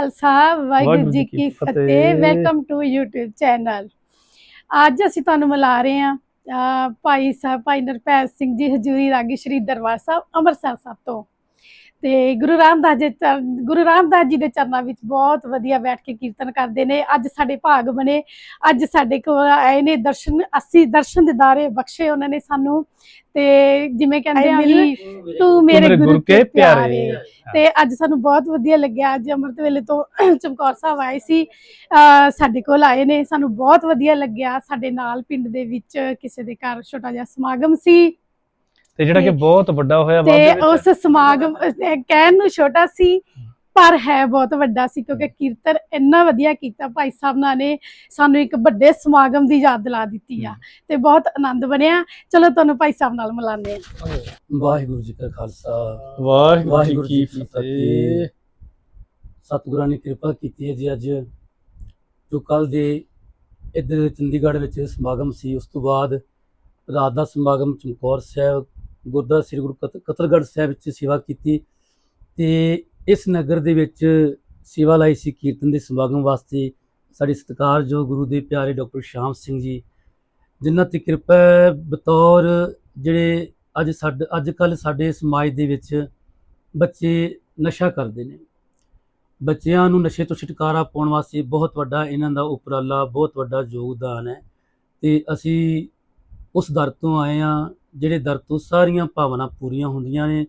Khalsa Waheguru ji Ki Fateh. Welcome to YouTube channel ਅੱਜ ਅਸੀਂ ਤੁਹਾਨੂੰ ਮਿਲਾ ਰਹੇ ਹਾਂ ਅਹ ਭਾਈ ਸਾਹਿਬ ਭਾਈ ਨਰਪੈਲ ਸਿੰਘ ਜੀ ਹਜੂਰੀ ਰਾਗੀ ਸ਼੍ਰੀ ਦਰਬਾਰ ਸਾਹਿਬ ਅੰਮ੍ਰਿਤਸਰ ਸਾਹਿਬ ਤੋਂ। ਤੇ ਗੁਰੂ ਰਾਮਦਾਸ ਜੀ ਗੁਰੂ ਰਾਮਦਾਸ ਜੀ ਦੇ ਚਰਨਾਂ ਵਿੱਚ ਬਹੁਤ ਵਧੀਆ ਬੈਠ ਕੇ ਕੀਰਤਨ ਕਰਦੇ ਨੇ। ਅੱਜ ਸਾਡੇ ਭਾਗ ਬਣੇ ਅੱਜ ਸਾਡੇ ਕੋਲ ਆਏ ਨੇ ਦਰਸ਼ਨ ਅਸੀਂ ਦਰਸ਼ਨ ਦਿਦਾਰੇ ਬਖਸ਼ੇ ਉਹਨਾਂ ਨੇ ਸਾਨੂੰ। ਤੇ ਜਿਵੇਂ ਕਹਿੰਦੇ ਆ ਵੀ ਤੂੰ ਮੇਰੇ ਗੁਰੂ ਕੇ ਪਿਆਰੇ। ਤੇ ਅੱਜ ਸਾਨੂੰ ਬਹੁਤ ਵਧੀਆ ਲੱਗਿਆ। ਅੱਜ ਅੰਮ੍ਰਿਤ ਵੇਲੇ ਤੋਂ ਚਮਕੌਰ ਸਾਹਿਬ ਆਏ ਸੀ। ਅਹ ਸਾਡੇ ਕੋਲ ਆਏ ਨੇ। ਸਾਨੂੰ ਬਹੁਤ ਵਧੀਆ ਲੱਗਿਆ। ਸਾਡੇ ਨਾਲ ਪਿੰਡ ਦੇ ਵਿੱਚ ਕਿਸੇ ਦੇ ਘਰ ਛੋਟਾ ਜਿਹਾ ਸਮਾਗਮ ਸੀ। ਤੇ ਜਿਹੜਾ ਕਿ ਬਹੁਤ ਵੱਡਾ ਹੋਇਆ ਤੇ ਬਾਅਦ ਦੇ ਵਿੱਚ। ਉਸ ਸਮਾਗਮ ਅਹ ਕਹਿਣ ਨੂੰ ਛੋਟਾ ਸੀ ਪਰ ਹੈ ਬਹੁਤ ਵੱਡਾ ਸੀ ਕਿਉਂਕਿ ਕੀਰਤਨ ਇੰਨਾ ਵਧੀਆ ਕੀਤਾ ਭਾਈ ਸਾਹਿਬ ਨਾਲ ਨੇ ਸਾਨੂੰ ਇੱਕ ਵੱਡੇ ਸਮਾਗਮ ਦੀ ਯਾਦ ਦਿਲਾ ਦਿੱਤੀ ਆ। ਤੇ ਬਹੁਤ ਆਨੰਦ ਬਣਿਆ। ਚਲੋ ਤੁਹਾਨੂੰ ਭਾਈ ਸਾਹਿਬ ਨਾਲ ਮਿਲਾਉਂਦੇ ਆ ਵਾਹਿਗੁਰੂ ਜੀ ਕਾ ਖਾਲਸਾ। ਵਾਹਿਗੁਰੂ ਵਾਹਿਗੁਰੂ ਜੀ ਕੀ ਫਤਿਹ। ਸਤਿਗੁਰਾਂ ਨੇ ਕਿਰਪਾ ਕੀਤੀ ਹੈ ਜੀ ਅੱਜ। ਜੋ ਕੱਲ ਦੇ ਇੱਧਰ ਚੰਡੀਗੜ੍ਹ ਵਿੱਚ ਸਮਾਗਮ ਸੀ ਉਸ ਤੋਂ ਬਾਅਦ ਰਾਤ ਦਾ ਸਮਾਗਮ ਚਮਕੌਰ ਸਾਹਿਬ ਗੁਰਦੁਆਰਾ ਸ੍ਰੀ ਗੁਰੂ ਕਤ- ਕਤਲਗੜ੍ਹ ਸਾਹਿਬ ਵਿੱਚ ਸੇਵਾ ਕੀਤੀ ਤੇ ਇਸ ਨਗਰ ਦੇ ਵਿੱਚ ਸੇਵਾ ਲਈ ਸੀ ਕੀਰਤਨ ਦੇ ਸਮਾਗਮ ਵਾਸਤੇ ਸਾਡੇ ਸਤਿਕਾਰਯੋਗ ਗੁਰੂ ਦੇ ਪਿਆਰੇ ਡਾਕਟਰ ਸ਼ਾਮ ਸਿੰਘ ਜੀ, ਜਿਨ੍ਹਾਂ ਤੇ ਕਿਰਪਾ ਬਤੌਰ ਜਿਹੜੇ ਅੱਜ ਸਾਡੇ ਅੱਜ ਕੱਲ ਸਾਡੇ ਸਮਾਜ ਦੇ ਵਿੱਚ ਬੱਚੇ ਨਸ਼ਾ ਕਰਦੇ ਨੇ। ਬੱਚਿਆਂ ਨੂੰ ਨਸ਼ੇ ਤੋਂ ਛੁਟਕਾਰਾ ਪਾਉਣ ਵਾਸਤੇ ਬਹੁਤ ਵੱਡਾ ਇਹਨਾਂ ਦਾ ਉਪਰਾਲਾ, ਬਹੁਤ ਵੱਡਾ ਯੋਗਦਾਨ ਹੈ ਤੇ ਅਸੀਂ ਉਸ ਦਰ ਤੋਂ ਆਏ ਆ ਜਿਹੜੇ ਦਰ ਤੋਂ ਸਾਰੀਆਂ ਭਾਵਨਾ ਪੂਰੀਆਂ ਹੁੰਦੀਆਂ ਨੇ।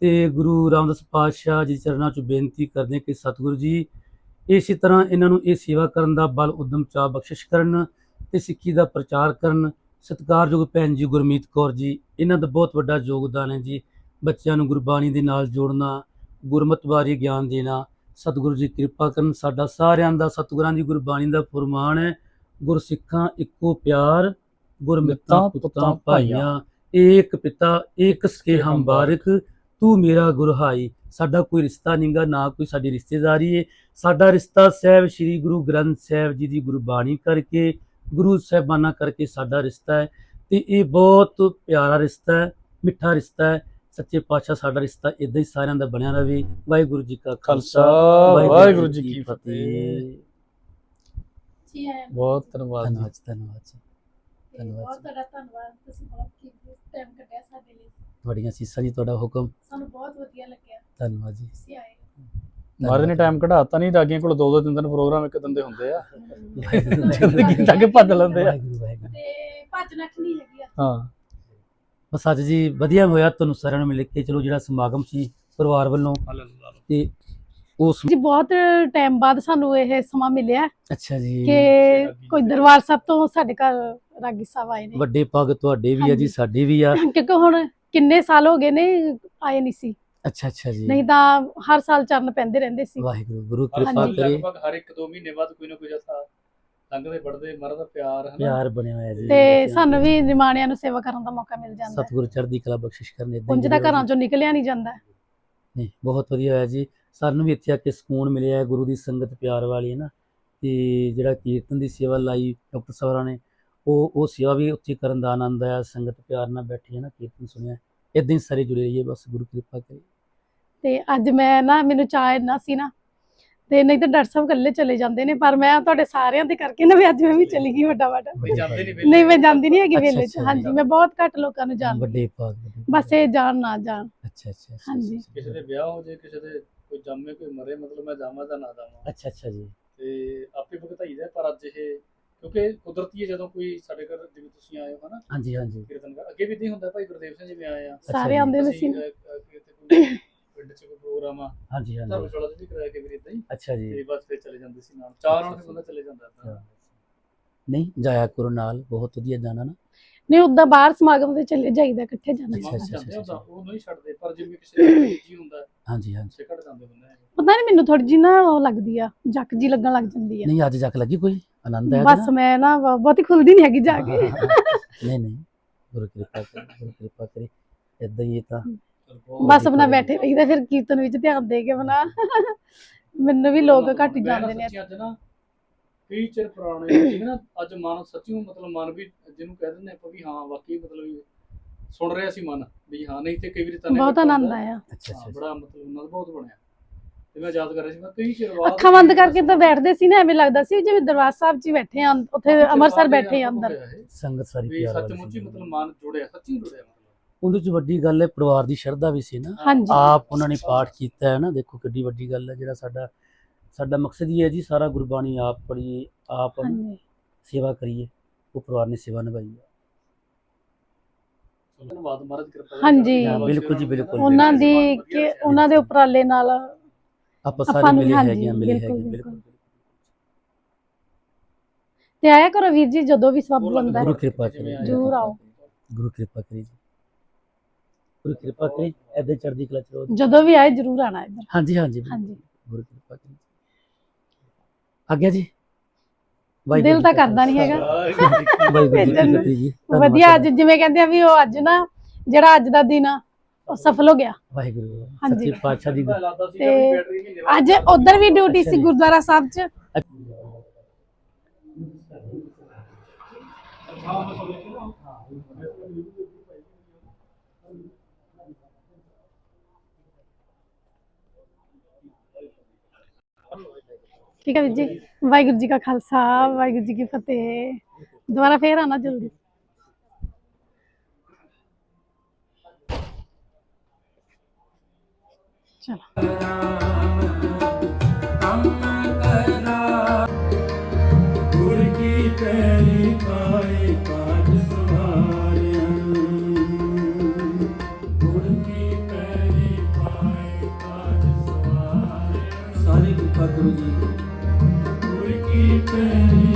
ਤੇ ਗੁਰੂ ਰਾਮਦਾਸ ਪਾਤਸ਼ਾਹ ਜੀ ਚਰਨਾਂ 'ਚ ਬੇਨਤੀ ਕਰਦੇ ਕਿ ਸਤਿਗੁਰੂ ਜੀ, ਇਸੇ ਤਰ੍ਹਾਂ ਇਹਨਾਂ ਨੂੰ ਇਹ ਸੇਵਾ ਕਰਨ ਦਾ ਬਲ, ਉਦਮ ਚਾਹ ਬਖਸ਼ਿਸ਼ ਕਰਨ ਤੇ ਸਿੱਖੀ ਦਾ ਪ੍ਰਚਾਰ ਕਰਨ। ਸਤਿਕਾਰਯੋਗ ਭੈਣ ਜੀ ਗੁਰਮੀਤ ਕੌਰ ਜੀ, ਇਹਨਾਂ ਦਾ ਬਹੁਤ ਵੱਡਾ ਯੋਗਦਾਨ ਹੈ ਜੀ। ਬੱਚਿਆਂ ਨੂੰ ਗੁਰਬਾਣੀ ਦੇ ਨਾਲ ਜੋੜਨਾ, ਗੁਰਮਤਿ ਬਾਰੇ ਗਿਆਨ ਦੇਣਾ। ਸਤਿਗੁਰੂ ਜੀ ਕਿਰਪਾ ਕਰਨ, ਸਾਡਾ ਸਾਰਿਆਂ ਦਾ ਸਤਿਗੁਰਾਂ ਦੀ ਗੁਰਬਾਣੀ ਦਾ ਫਰਮਾਨ ਹੈ। ਗੁਰਸਿੱਖਾਂ ਇੱਕੋ ਪਿਆਰ, ਗੁਰਮਿੱਤਾਂ ਪੁੱਤਾਂ ਭਾਈਆਂ। ਏਕ ਪਿਤਾ ਏਕ ਸਕੇ ਹਮ ਬਾਰਕ। ਤੂੰ ਮੇਰਾ ਗੁਰਹਾਈ। ਸਾਡਾ ਕੋਈ ਰਿਸ਼ਤਾ ਨਹੀਂਗਾ ਨਾ ਕੋਈ ਸਾਡੀ ਰਿਸ਼ਤੇਦਾਰੀ ਹੈ ਸਾਡਾ ਰਿਸ਼ਤਾ ਸਾਹਿਬ ਸ੍ਰੀ ਗੁਰੂ ਗ੍ਰੰਥ ਸਾਹਿਬ ਜੀ ਦੀ ਗੁਰਬਾਣੀ ਕਰਕੇ ਗੁਰੂ ਸਾਹਿਬਾਨਾਂ ਕਰਕੇ ਸਾਡਾ ਰਿਸ਼ਤਾ ਹੈ ਤੇ ਇਹ ਬਹੁਤ ਪਿਆਰਾ ਰਿਸ਼ਤਾ ਹੈ ਮਿੱਠਾ ਰਿਸ਼ਤਾ ਹੈ ਸੱਚੇ ਪਾਤਸ਼ਾਹ ਸਾਡਾ ਰਿਸ਼ਤਾ ਇਦਾਂ ਹੀ ਸਾਰਿਆਂ ਦਾ ਬਣਿਆ ਰਹੇ ਵਾਹਿਗੁਰੂ ਜੀ ਕਾ ਖਾਲਸਾ ਵਾਹਿਗੁਰੂ ਜੀ ਕੀ ਫਤਿਹ। ਜੀ ਆਇਆਂ ਨੂੰ। ਬਹੁਤ ਧੰਨਵਾਦ ਧੰਨਵਾਦ ਧੰਨਵਾਦ ਧੰਨਵਾਦ ਬਹੁਤ ਤੁਹਾਡਾ ਧੰਨਵਾਦ। ਤੁਸੀਂ ਬਹੁਤ ਕੀਮਤੀ ਟਾਈਮ ਕੱਢਿਆ ਸਾਡੇ ਲਈ। ਤੁਹਾਡੀਆਂ ਸੀਸਾਂ ਜੀ ਤੁਹਾਡਾ ਹੁਕਮ। ਸਾਨੂੰ ਬਹੁਤ ਵਧੀਆ ਲੱਗਿਆ। ਧੰਨਵਾਦ ਜੀ। ਤੁਸੀਂ ਆਏ। ਮਹਾਰਾਜ ਨੇ ਟਾਈਮ ਕਢਾਤਾ ਨਹੀਂ ਰਾਗੀਆਂ ਕੋਲ ਦੋ ਦੋ ਤਿੰਨ ਦਿਨ ਪ੍ਰੋਗਰਾਮ ਇੱਕ ਦਿਨ ਦੇ ਹੁੰਦੇ ਆ। ਵਾਹਿਗੁਰੂ। ਜਾ ਕੇ ਭੱਜ ਲੈਂਦੇ ਆ। ਵਾਹਿਗੁਰੂ ਵਾਹਿਗੁਰੂ। ਤੇ ਭੱਜ ਨੱਠ ਨਹੀਂ ਹੈਗੀ ਆ। ਹਾਂ। ਬਸ ਅੱਜ ਜੀ ਵਧੀਆ ਹੋਇਆ ਤੁਹਾਨੂੰ ਸਾਰਿਆਂ ਨੂੰ ਮਿਲ ਕੇ। ਚਲੋ ਜਿਹੜਾ ਸਮਾਗਮ ਸੀ ਪਰਿਵਾਰ ਵੱਲੋਂ ਤੇ ਉਸ ਜੀ ਬਹੁਤ ਟਾਈਮ ਬਾਅਦ ਸਾਨੂੰ ਇਹ ਸਮਾਂ ਮਿਲਿਆ। ਅੱਛਾ ਜੀ। ਕਿ ਕੋਈ ਦਰਬਾਰ ਸਾਹਿਬ ਤੋਂ ਸਾਡੇ ਘਰ ਰਾਗੀ ਸਾਹਿਬ ਆਏ ਨੇ। ਵੱਡੇ ਪੱਗ ਤੁਹਾਡੇ ਵੀ ਆ ਜੀ। ਸਾਡੇ ਵੀ ਆ। ਕਿਉਂਕਿ ਹੁਣ ਕਿੰਨੇ ਸਾਲ ਹੋ ਗਏ ਨੇ ਆਏ ਨਹੀਂ ਸੀ। ਅੱਛਾ ਅੱਛਾ ਜੀ। ਨਹੀਂ ਤਾਂ ਹਰ ਸਾਲ ਚਰਨ ਪੈਂਦੇ ਰਹਿੰਦੇ ਸੀ। ਵਾਹਿਗੁਰੂ ਗੁਰੂ ਕਿਰਪਾ। ਕਰੇ। ਲਗਭਗ ਹਰ ਇੱਕ ਦੋ ਮਹੀਨੇ ਬਾਅਦ ਕੋਈ ਨਾ ਕੋਈ ਜਥਾ ਲੰਘਦੇ ਵੜਦੇ ਮਹਾਰਾਜ ਦਾ ਪਿਆਰ ਹੈ ਪਿਆਰ ਬਣਿਆ ਹੋਇਆ ਜੀ। ਤੇ ਸਾਨੂੰ ਵੀ ਨਿਮਾਣਿਆਂ ਨੂੰ ਸੇਵਾ ਕਰਨ ਦਾ ਮੌਕਾ ਮਿਲ ਜਾਂਦਾ ਸਤਿਗੁਰੂ ਚੜ੍ਹਦੀ ਕਲਾ ਬਖਸ਼ਿਸ਼ ਕਰਨ ਇਦਾਂ ਉਂਝ ਤਾਂ ਘਰਾਂ ਚੋਂ ਨਿਕਲਿਆ ਨਹੀਂ ਜਾਂਦਾ। ਨਹੀਂ ਬਹੁਤ ਵਧੀਆ ਹੋਇਆ ਜੀ। ਸਾਨੂੰ ਵੀ ਇੱਥੇ ਆ ਕੇ ਸਕੂਨ ਮਿਲਿਆ ਹੈ ਗੁਰੂ ਦੀ ਸੰਗਤ ਪਿਆਰ ਵਾਲੀ ਹੈ ਨਾ ਤੇ ਜਿਹੜਾ ਕੀਰਤਨ ਦੀ ਸੇਵਾ ਲਾਈ ਡਾਕਟਰ ਸਾਹਿਬਾਂ ਨੇ ਉਹ ਉਹ ਸੇਵਾ ਵੀ ਉੱਥੇ ਕਰਨ ਦਾ ਆਨੰਦ ਆਇਆ ਸੰਗਤ ਪਿਆਰ ਨਾਲ ਬੈਠੀ ਹੈ ਨਾ ਕੀਰਤਨ ਸੁਣਿਆ ਇਦਾਂ ਹੀ ਸਾਰੇ ਜੁੜੇ ਰਹੀਏ ਬਸ ਗੁਰੂ ਕਿਰਪਾ ਕਰੇ। ਤੇ ਅੱਜ ਮੈਂ ਨਾ ਮੈਨੂੰ ਚਾਹ ਇੰਨਾ ਸੀ ਨਾ ਤੇ ਨਹੀਂ ਤਾਂ ਡਾਕਟਰ ਸਾਹਿਬ ਇਕੱਲੇ ਚਲੇ ਜਾਂਦੇ ਨੇ ਪਰ ਮੈਂ ਤੁਹਾਡੇ ਸਾਰਿਆਂ ਦੇ ਕਰਕੇ ਨਾ ਵੀ ਅੱਜ ਮੈਂ ਵੀ ਚਲੀ ਗਈ ਵੱਡਾ ਵੱਡਾ ਨਹੀਂ ਮੈਂ ਜਾਂਦੀ ਨਹੀਂ ਹੈਗੀ ਵੇਲੇ ਚ ਹਾਂਜੀ ਮੈਂ ਬਹੁਤ ਘੱਟ ਲੋਕਾਂ ਨੂੰ ਜਾਣਦੀ ਵੱਡੇ ਭਾਗ ਵੱਡੇ ਬਸ। ਇਹ ਜਾਣ ਨਾ ਜਾਣ। ਅੱਛਾ ਅੱਛਾ ਹਾਂਜੀ। ਕਿਸੇ ਦੇ ਵਿਆਹ ਹੋ ਜੇ ਕਿਸੇ ਦੇ ਕੋਈ ਜੰਮੇ ਕੋਈ ਮਰੇ ਮਤਲਬ ਮੈਂ ਜਾਵਾਂ ਜਾਂ ਨਾ ਜਾਵਾਂ। ਅੱਛਾ ਅੱਛਾ ਜੀ। ਤੇ ਆਪੇ ਭੁਗਤਾਈ ਦਾ ਪਰ ਅੱਜ ਇਹ ਕਿਉਂਕਿ ਕੁਦਰਤੀ ਹੈ ਜਦੋਂ ਕੋਈ ਸਾਡੇ ਘਰ ਜਿਵੇਂ ਤੁਸੀਂ ਆਏ ਹੋ ਹਨਾ? ਹਾਂਜੀ ਹਾਂਜੀ। ਕੀਰਤਨ ਕਰ ਅੱਗੇ ਵੀ ਇਦਾਂ ਹੀ ਹੁੰਦਾ ਭਾਈ ਗੁਰਦੇਵ ਸਿੰਘ ਜਿਵੇਂ ਆਏ ਆ। ਸਾਰੇ। ਆਉਂਦੇ ਨੇ ਸੀ। ਪਿੰਡ 'ਚ ਕੋਈ ਪ੍ਰੋਗਰਾਮ ਆ ਹਾਂਜੀ ਹਾਂਜੀ। ਧਰਮਸ਼ਾਲਾ 'ਚ ਵੀ ਕਰਾਇਆ ਕਿ ਵੀ ਇਦਾਂ ਹੀ। ਅੱਛਾ ਤੇ ਜੀ ਬਸ ਫਿਰ ਚਲੇ ਜਾਂਦੇ ਸੀ ਨਾਲ। ਚਾਹ ਨਾਲ ਫਿਰ ਬੰਦਾ ਚਲੇ ਜਾਂਦਾ। ਨਹੀਂ ਜਾਇਆ ਕਰੋ ਨਾਲ ਬਹੁਤ ਵਧੀਆ ਜਾਣਾ ਨਾ। ਨਹੀਂ ਉਦਾਂ ਬਾਹਰ ਸਮਾਗਮ ਤੇ ਚਲੇ ਜਾਈਦਾ ਇਕੱਠੇ ਜਾਂਦੇ ਅੱਛਾ, ਅੱਛਾ, ਉਹ ਨਹੀਂ ਛੱਡਦੇ ਪਰ ਜਿਵੇਂ ਕਿਸੇ ਦਾ ਜੀ ਹੁੰਦਾ ਹਾਂਜੀ ਹਾਂਜੀ। ਸੇ ਘਟ ਜਾਂਦੇ ਹੁੰਦੇ ਆ। ਪਤਾ ਨਹੀਂ ਮੈਨੂੰ ਥੋੜੀ ਜੀ ਨਾ ਉਹ ਲੱਗਦੀ ਆ ਜੱਕ ਜੀ ਲੱਗਣ ਲੱਗ ਜਾਂਦੀ ਆ। ਨਹੀਂ ਅੱਜ ਜੱਕ ਲੱਗੀ ਕੋਈ? ਆਨੰਦ ਆਇਆ ਬਸ ਮੈਂ ਨਾ ਬ- ਬਹੁਤੀ ਖੁੱਲਦੀ ਨਹੀਂ ਹੈਗੀ ਜਾ ਕੇ। ਨਹੀਂ ਨਹੀਂ ਗੁਰੂ ਕਿਰਪਾ ਕਰੇ ਗੁਰੂ ਕਿਰਪਾ ਕਰੇ। ਇਦਾਂ ਹੀ ਇਹ ਤਾਂ ਚਲ ਬਹੁਤ ਬਸ ਆਪਣਾ ਬੈਠੇ ਰਹੀਦਾ ਫਿਰ ਕੀਰਤਨ ਵਿੱਚ ਧਿਆਨ ਦੇ ਕੇ ਬਣਾ ਮੈਨੂੰ ਵੀ ਲੋਕ ਘੱਟ ਹੀ ਮੈਂ ਨਾ ਜਾਂਦੇ ਨੇ। ਸੱਚੀ ਅੱਜ ਨਾ ਕਈ ਚਿਰ ਪੁਰਾਣੇ ਠੀਕ ਨਾ ਅੱਜ ਮਨ ਸੱਚੀ ਮਤਲਬ ਮਨ ਵੀ ਜਿਹਨੂੰ ਕਹਿ ਦਿੰਦੇ ਆਪਾਂ ਵੀ ਹਾਂ ਵਾਕਈ ਮਤਲਬ ਸੁਣ ਰਿਹਾ ਸੀ ਮਨ ਵੀ ਹਾਂ ਨਹੀਂ ਤੇ ਕਈ ਵਾਰੀ ਤਾਂ ਬਹੁਤ ਆਨੰਦ ਆਇਆ। ਅੱਛਾ ਹਾਂ, ਅੱਛਾ। ਬੜਾ ਮਤਲਬ ਆਨੰਦ ਬਹੁਤ ਬਣਿਆ। ਤੇ ਮੈਂ ਯਾਦ ਕਰ ਰਿਹਾ ਸੀ ਮੈਂ ਕਈ ਚਿਰ ਬਾਅਦ ਅੱਖਾਂ ਬੰਦ ਕਰਕੇ ਤਾਂ ਬੈਠਦੇ ਸੀ ਨਾ ਐਵੇਂ ਲੱਗਦਾ ਸੀ ਜਿਵੇਂ ਦਰਬਾਰ ਸਾਹਿਬ 'ਚ ਹੀ ਬੈਠੇ ਆ ਉੱਥੇ ਅੰਮ੍ਰਿਤਸਰ ਬੈਠੇ ਆ ਅੰਦਰ। ਸੰਗਤ ਸਾਰੀ ਪਿਆਰ ਵਾਲੀ ਸੱਚਮੁੱਚ ਹੀ। ਮਤਲਬ ਮਨ ਜੁੜਿਆ ਸੱਚੀ ਜੁੜਿਆ ਮਤਲਬ। ਉਹਦੇ ਚ ਵੱਡੀ ਗੱਲ ਹੈ ਪਰਿਵਾਰ ਦੀ ਸ਼ਰਧਾ ਵੀ ਸੀ ਨਾ। ਆਪ ਉਹਨਾਂ ਨੇ ਪਾਠ ਕੀਤਾ ਹੈ ਨਾ ਦੇਖੋ ਕਿੱਡੀ ਵੱਡੀ ਗੱਲ ਹੈ ਜਿਹੜਾ ਸਾਡਾ ਸਾਡਾ ਮਕਸਦ ਹੀ ਹੈ ਜੀ ਸਾਰਾ ਗੁਰਬਾਣੀ ਆਪ ਪੜ੍ਹੀਏ ਆਪ ਹਾਂਜੀ। ਸੇਵਾ ਕਰੀਏ ਉਹ ਪਰਿਵਾਰ ਨੇ ਸੇਵਾ ਨਿਭਾਈ ਹੈ। ਧੰਨਵਾਦ ਮਹਾਰਾਜ ਕਿਰਪਾ ਹਾਂਜੀ। ਬਿਲਕੁਲ ਜੀ, ਬਿਲਕੁਲ। ਉਹਨਾਂ ਦੀ ਕਿ ਉਹਨਾਂ ਦੇ ਉਪਰਾਲੇ ਨਾਲ ਆਪਾਂ ਆਪਾਂ ਸਾਰੇ ਨੂੰ ਮਿਲੇ ਹਾਂਜੀ, ਹੈਗੇ ਆ ਮਿਲੇ ਬਿਲਕੁਲ, ਹੈਗੇ ਬਿਲਕੁਲ। ਬਿਲਕੁਲ ਤੇ ਆਇਆ ਕਰੋ ਵੀਰ ਜੀ ਜਦੋਂ ਵੀ ਸਬਬ ਬੰਦਾ ਗੁਰੂ ਕਿਰਪਾ ਕਰੇ ਜ਼ਰੂਰ ਆਓ। ਗੁਰੂ ਕਿਰਪਾ ਕਰੇ ਜੀ। ਗੁਰੂ ਕਿਰਪਾ ਕਰੇ ਐਦੇ ਚੜ੍ਹਦੀ ਕਲਾ ਚ ਰਹੋ। ਜਦੋਂ ਵੀ ਆਏ ਜ਼ਰੂਰ ਆਣਾ ਇੱਧਰ। ਹਾਂਜੀ ਹਾਂਜੀ ਹਾਂਜੀ। ਗੁਰੂ ਕਿਰਪਾ ਕਰੇ ਆਗਿਆ ਜੀ? ਦਿਲ ਤਾਂ ਕਰਦਾ ਨਹੀਂ ਹੈਗਾ। ਵਾਹਿਗੁਰੂ ਜੀ ਕੀ ਭੇਜਣ ਨੂੰ। ਫਤਿਹ ਜੀ। ਧੰਨਵਾਦ ਵਧੀਆ ਅੱਜ। ਜਿਵੇਂ ਕਹਿੰਦੇ ਆ ਵੀ ਉਹ ਅੱਜ ਨਾ ਜਿਹੜਾ ਅੱਜ ਦਾ ਦਿਨ ਆ ਉਹ ਸਫਲ ਹੋ ਗਿਆ। ਵਾਹਿਗੁਰੂ ਹਾਂਜੀ। ਸੱਚੇ ਪਾਤਸ਼ਾਹ ਦੀ ਤੇ ਅੱਜ ਉਧਰ ਵੀ ਡਿਊਟੀ ਸੀ ਗੁਰਦੁਆਰਾ ਸਾਹਿਬ 'ਚ। ਠੀਕ ਹੈ ਵੀਰ ਜੀ? ਵਾਹਿਗੁਰੂ ਜੀ ਕਾ ਖਾਲਸਾ, ਵਾਹਿਗੁਰੂ ਜੀ ਕੀ ਫਤਿਹ। ਦੁਬਾਰਾ ਫੇਰ ਆਣਾ ਜਲਦੀ। ਸਾਰੇ ਕਿਰਪਾ ਕਰੋ ਜੀ ਗੁਰ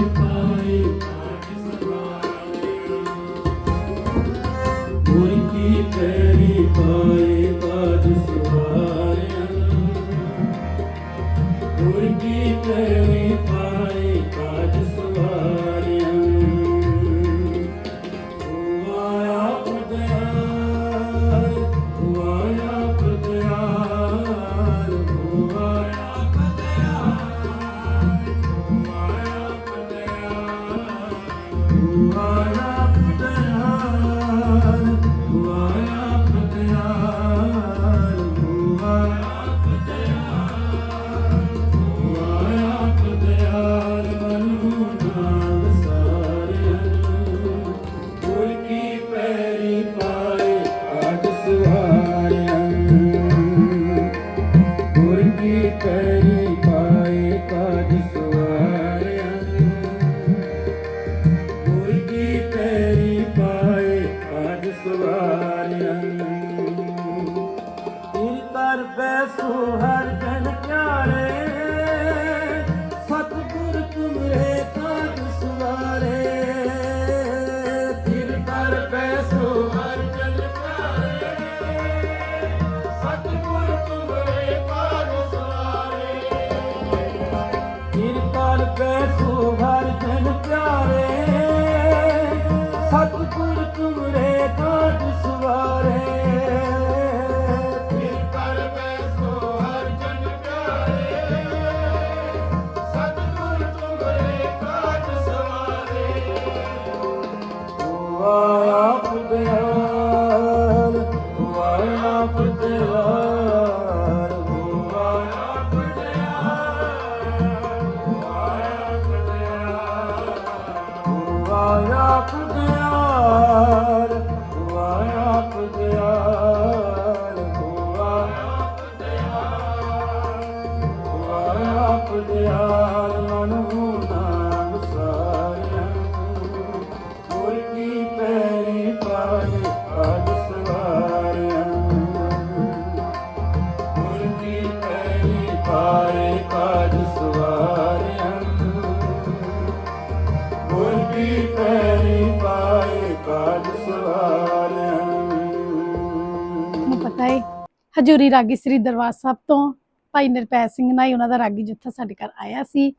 ਹਜੂਰੀ ਰਾਗੀ ਸ੍ਰੀ ਦਰਬਾਰ ਸਾਹਿਬ ਤੋਂ ਭਾਈ ਨਿਰਪੈ ਸਿੰਘ ਨਾਲ ਹੀ ਉਹਨਾਂ ਦਾ ਰਾਗੀ ਜੱਥਾ ਸਾਡੇ ਘਰ ਆਇਆ ਸੀ।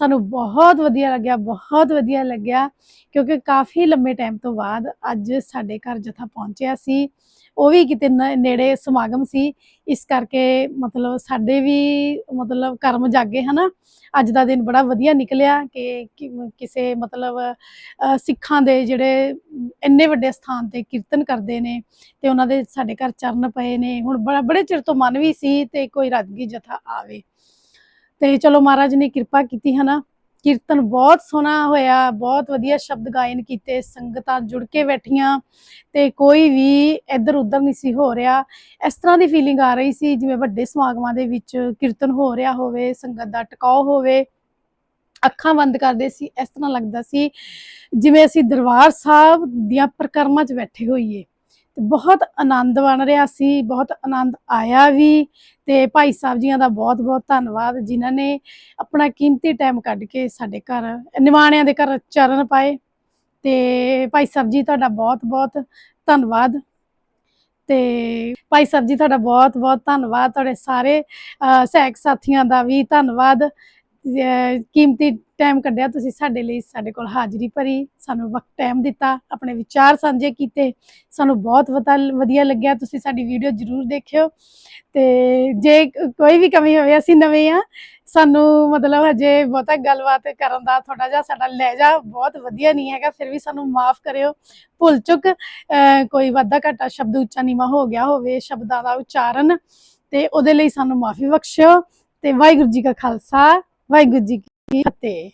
ਸਾਨੂੰ ਬਹੁਤ ਵਧੀਆ ਲੱਗਿਆ, ਬਹੁਤ ਵਧੀਆ ਲੱਗਿਆ, ਕਿਉਂਕਿ ਕਾਫੀ ਲੰਮੇ ਟਾਈਮ ਤੋਂ ਬਾਅਦ ਅੱਜ ਸਾਡੇ ਘਰ ਜਥਾ ਪਹੁੰਚਿਆ ਸੀ। ਉਹ ਵੀ ਕਿਤੇ ਨੇੜੇ ਸਮਾਗਮ ਸੀ। ਇਸ ਕਰਕੇ ਮਤਲਬ ਸਾਡੇ ਵੀ ਮਤਲਬ ਕਰਮ ਜਾਗੇ, ਹਨਾ? ਅੱਜ ਦਾ ਦਿਨ ਬੜਾ ਵਧੀਆ ਨਿਕਲਿਆ ਕਿ ਕਿਸੇ ਮਤਲਬ ਸਿੱਖਾਂ ਦੇ ਜਿਹੜੇ ਇੰਨੇ ਵੱਡੇ ਸਥਾਨ ਤੇ ਕੀਰਤਨ ਕਰਦੇ ਨੇ ਤੇ ਉਹਨਾਂ ਦੇ ਸਾਡੇ ਘਰ ਚਰਨ ਪਏ ਨੇ। ਹੁਣ ਬੜਾ, ਬੜੇ ਚਿਰ ਤੋਂ ਮਨ ਵੀ ਸੀ ਤੇ ਕੋਈ ਰਾਜਗੀ ਜਥਾ ਆਵੇ। ਤੇ ਚਲੋ ਮਹਾਰਾਜ ਨੇ ਕਿਰਪਾ ਕੀਤੀ, ਹਨਾ? ਕੀਰਤਨ ਬਹੁਤ ਸੋਹਣਾ ਹੋਇਆ, ਬਹੁਤ ਵਧੀਆ ਸ਼ਬਦ ਗਾਇਨ ਕੀਤੇ, ਸੰਗਤਾਂ ਜੁੜ ਕੇ ਬੈਠੀਆਂ, ਤੇ ਕੋਈ ਵੀ ਇੱਧਰ ਉੱਧਰ ਨਹੀਂ ਸੀ ਹੋ ਰਿਹਾ। ਇਸ ਤਰ੍ਹਾਂ ਦੀ ਫੀਲਿੰਗ ਆ ਰਹੀ ਸੀ, ਜਿਵੇਂ ਵੱਡੇ ਸਮਾਗਮਾਂ ਦੇ ਵਿੱਚ ਕੀਰਤਨ ਹੋ ਰਿਹਾ ਹੋਵੇ, ਸੰਗਤ ਦਾ ਟਿਕਾਓ ਹੋਵੇ, ਅੱਖਾਂ ਬੰਦ ਕਰਦੇ ਸੀ, ਇਸ ਤਰ੍ਹਾਂ ਲੱਗਦਾ ਸੀ, ਜਿਵੇਂ ਅਸੀਂ ਦਰਬਾਰ ਸਾਹਿਬ ਦੀਆਂ ਪ੍ਰਕਰਮਾਂ 'ਚ ਬੈਠੇ ਹੋਈਏ। ਤੇ ਬਹੁਤ ਆਨੰਦ ਬਣ ਰਿਹਾ ਸੀ ਬਹੁਤ ਆਨੰਦ ਆਇਆ ਵੀ ਤੇ ਭਾਈ ਸਾਹਿਬ ਜੀਆਂ ਦਾ ਬਹੁਤ ਬਹੁਤ ਧੰਨਵਾਦ ਜਿਨ੍ਹਾਂ ਨੇ ਆਪਣਾ ਕੀਮਤੀ ਟਾਈਮ ਕੱਢ ਕੇ ਸਾਡੇ ਘਰ ਨਿਵਾਣਿਆਂ ਦੇ ਘਰ ਚਰਨ ਪਾਏ ਤੇ ਭਾਈ ਸਾਹਿਬ ਜੀ ਤੁਹਾਡਾ ਬਹੁਤ ਬਹੁਤ ਧੰਨਵਾਦ ਤੇ ਭਾਈ ਸਾਹਿਬ ਜੀ ਤੁਹਾਡਾ ਬਹੁਤ ਬਹੁਤ ਧੰਨਵਾਦ ਤੁਹਾਡੇ ਸਾਰੇ ਅਹ, ਸਹਿਕ ਸਾਥੀਆਂ ਦਾ ਵੀ ਧੰਨਵਾਦ ਕੀਮਤੀ ਟਾਈਮ ਕੱਢਿਆ, ਤੁਸੀਂ ਸਾਡੇ ਲਈ ਸਾਡੇ ਕੋਲ ਹਾਜ਼ਰੀ ਭਰੀ, ਸਾਨੂੰ ਵਕਤ ਟਾਈਮ ਦਿੱਤਾ, ਆਪਣੇ ਵਿਚਾਰ ਸਾਂਝੇ ਕੀਤੇ, ਸਾਨੂੰ ਬਹੁਤ ਵਧੀਆ ਲੱਗਿਆ, ਤੁਸੀਂ ਸਾਡੀ ਵੀਡੀਓ ਜਰੂਰ ਦੇਖਿਓ। ਤੇ ਜੇ ਕੋਈ ਵੀ ਕਮੀ ਹੋਵੇ, ਅਸੀਂ ਨਵੇਂ ਆ, ਸਾਨੂੰ ਮਤਲਬ ਹਜੇ ਬਹੁਤਾ ਗੱਲਬਾਤ ਕਰਨ ਦਾ ਥੋੜਾ ਜਿਹਾ ਸਾਡਾ ਲਹਿਜਾ ਬਹੁਤ ਵਧੀਆ ਨਹੀਂ ਹੈਗਾ, ਫਿਰ ਵੀ ਸਾਨੂੰ ਮਾਫ ਕਰਿਓ। ਭੁੱਲ ਚੁੱਕ, ਅਹ, ਕੋਈ ਵਾਧਾ ਘਾਟਾ ਸ਼ਬਦ ਉੱਚਾ ਨੀਵਾਂ ਹੋ ਗਿਆ ਹੋਵੇ, ਸ਼ਬਦਾਂ ਦਾ ਉਚਾਰਨ, ਤੇ ਉਹਦੇ ਲਈ ਸਾਨੂੰ ਮਾਫੀ ਬਖਸ਼ਿਓ। ਤੇ ਵਾਹਿਗੁਰੂ ਜੀ ਕਾ ਖਾਲਸਾ ਵਾਹਿਗੁਰੂ ਜੀ ਕੀ ਫਤਿਹ।